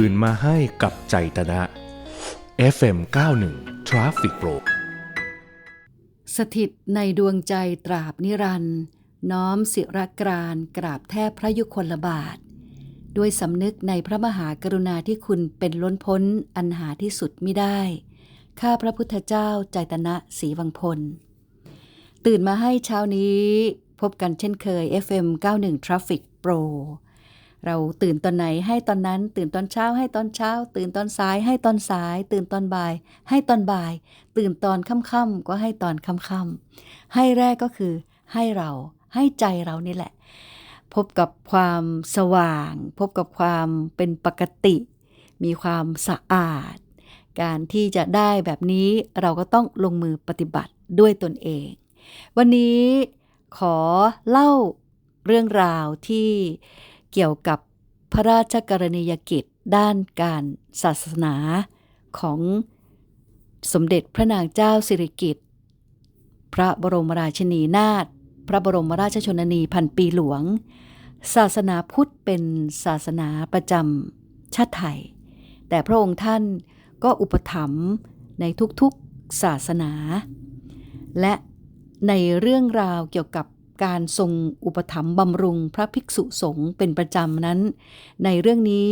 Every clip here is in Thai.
ตื่นมาให้กับใจตนะ FM 91 Traffic Pro สถิตในดวงใจตราบนิรันดร์น้อมศิรกรานกราบแทบพระยุคลบาท ด้วยสำนึกในพระมหากรุณาที่คุณเป็นล้นพ้นอันหาที่สุดไมิได้ ข้าพระพุทธเจ้าใจตนะศรีวังพล ตื่นมาให้เช้านี้ พบกันเช่นเคย FM 91 Traffic Pro เราตื่นตอนไหนให้ตอนนั้น ตื่นตอนเช้าให้ตอนเช้า ตื่นตอนสายให้ตอนสาย ตื่นตอนบ่าย ให้ตอนบ่าย ตื่นตอนค่ำๆก็ให้ตอนค่ำๆให้แรกก็คือ ให้เราให้ใจเรานี่แหละ พบกับความสว่าง พบกับความเป็นปกติ มีความสะอาด การที่จะได้แบบนี้เราก็ต้องลงมือปฏิบัติด้วยตนเอง วันนี้ขอเล่าเรื่องราวที่ เกี่ยวกับพระราชกรณียกิจด้านการศาสนาของสมเด็จพระนางเจ้าสิริกิติ์พระบรมราชินีนาถพระบรมราชชนนีพันปีหลวง ศาสนาพุทธเป็นศาสนาประจำชาติไทย แต่พระองค์ท่านก็อุปถัมภ์ในทุกๆศาสนา และในเรื่องราวเกี่ยวกับ การทรงอุปถัมภ์บำรุงพระภิกษุสงฆ์เป็นประจำนั้น ในเรื่องนี้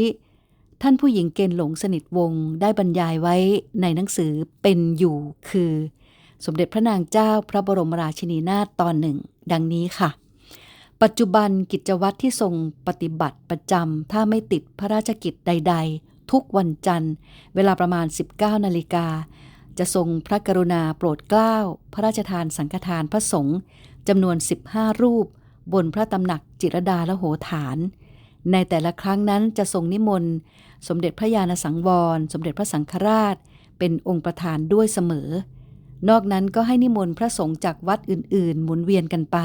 ท่านผู้หญิงเกณฑ์หลงสนิทวงศ์ได้บรรยายไว้ในหนังสือเป็นอยู่คือ สมเด็จพระนางเจ้าพระบรมราชินีนาถตอนหนึ่ง ดังนี้ค่ะ ปัจจุบันกิจวัตรที่ทรงปฏิบัติประจำถ้าไม่ติดพระราชกิจใด ๆ ทุกวันจันทร์ เวลาประมาณ 19นาฬิกาจะทรงพระกรุณาโปรดเกล้า พระราชทานสังฆทานพระสงฆ์ จำนวน 15 รูป บนพระตำหนักจิรดาและโหฐาน ในแต่ละครั้งนั้นจะทรงนิมนต์ สมเด็จพระญาณสังวร สมเด็จพระสังฆราช เป็นองค์ประธานด้วยเสมอ นอกนั้นก็ให้นิมนต์พระสงฆ์จากวัดอื่นๆ หมุนเวียนกันไป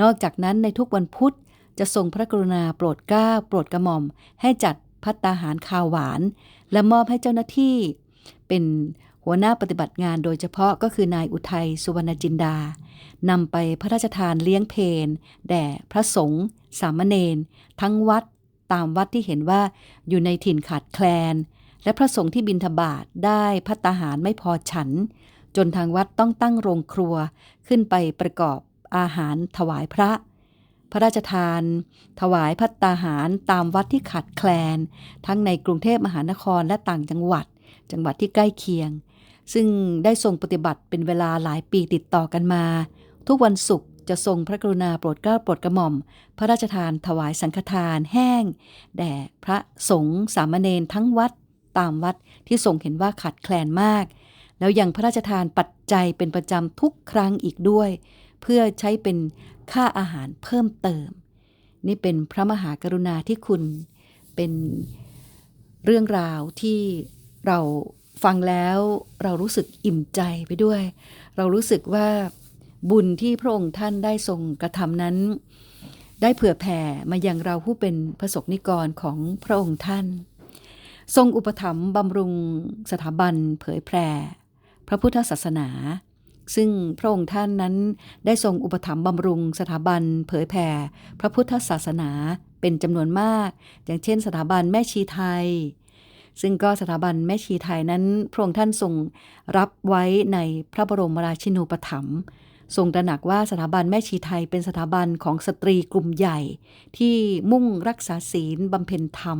นอกจากนั้นในทุกวันพุธจะทรงพระกรุณาโปรดเกล้าโปรดกระหม่อม ให้จัดพัตตาหารข้าวหวาน และมอบให้เจ้าหน้าที่ เป็น หัวหน้าปฏิบัติงานโดยเฉพาะก็คือนายอุทัยสุวรรณจินดานำไปพระราชทานเลี้ยงเพนแด่พระสงฆ์สามเณรทั้งวัดตามวัดที่เห็นว่าอยู่ในถิ่นขาดแคลน และพระสงฆ์ที่บินทบาทได้พัตาหารไม่พอฉัน จนทางวัดต้องตั้งโรงครัวขึ้นไปประกอบอาหารถวายพระ พระราชทาน ถวายพัตตาหารตามวัดที่ขาดแคลน ทั้งในกรุงเทพมหานครและต่างจังหวัด จังหวัดที่ใกล้เคียง ซึ่งได้ทรงปฏิบัติเป็นเวลาหลายปีติดต่อกันมา ทุกวันศุกร์จะทรงพระกรุณาโปรดเกล้าโปรดกระหม่อม พระราชทานถวายสังฆทานแห้ง แด่พระสงฆ์สามเณรทั้งวัด ตามวัดที่ทรงเห็นว่าขาดแคลนมาก แล้วยังพระราชทานปัจจัยเป็นประจำทุกครั้งอีกด้วย เพื่อใช้เป็นค่าอาหารเพิ่มเติม นี่เป็นพระมหากรุณาที่คุณเป็นเรื่องราวที่เรา ฟังแล้วเรารู้สึกอิ่มใจไปด้วย เรารู้สึกว่าบุญที่พระองค์ท่านได้ทรงกระทำนั้น ได้เผื่อแผ่มายังเราผู้เป็นพระสกนิกรของพระองค์ท่าน ทรงอุปถัมภ์บำรุงสถาบันเผยแพร่ พระพุทธศาสนา ซึ่งพระองค์ท่านนั้นได้ทรงอุปถัมภ์บำรุงสถาบันเผยแผ่พระพุทธศาสนาเป็นจำนวนมาก อย่างเช่น สถาบันแม่ชีไทย ซึ่งก็สถาบันแม่ชีไทยนั้นพระองค์ท่านทรงรับไว้ในพระบรมราชินูปถัมภ์ทรงตระหนักว่าสถาบันแม่ชีไทยเป็นสถาบันของสตรีกลุ่มใหญ่ ที่มุ่งรักษาศีลบำเพ็ญธรรม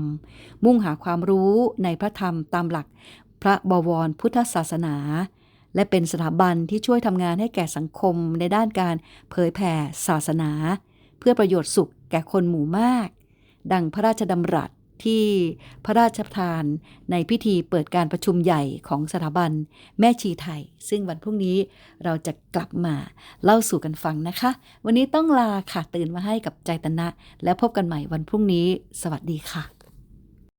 มุ่งหาความรู้ในพระธรรมตามหลักพระบวรพุทธศาสนา และเป็นสถาบันที่ช่วยทำงานให้แก่สังคมในด้านการเผยแผ่ศาสนา เพื่อประโยชน์สุขแก่คนหมู่มาก ดังพระราชดำรัส ที่พระราชทานในพิธีเปิดการประชุมใหญ่ของสถาบันแม่ชีไทย ซึ่งวันพรุ่งนี้เราจะกลับมาเล่าสู่กันฟังนะคะ วันนี้ต้องลาค่ะตื่นมาให้กับใจตนะ และพบกันใหม่วันพรุ่งนี้ สวัสดีค่ะ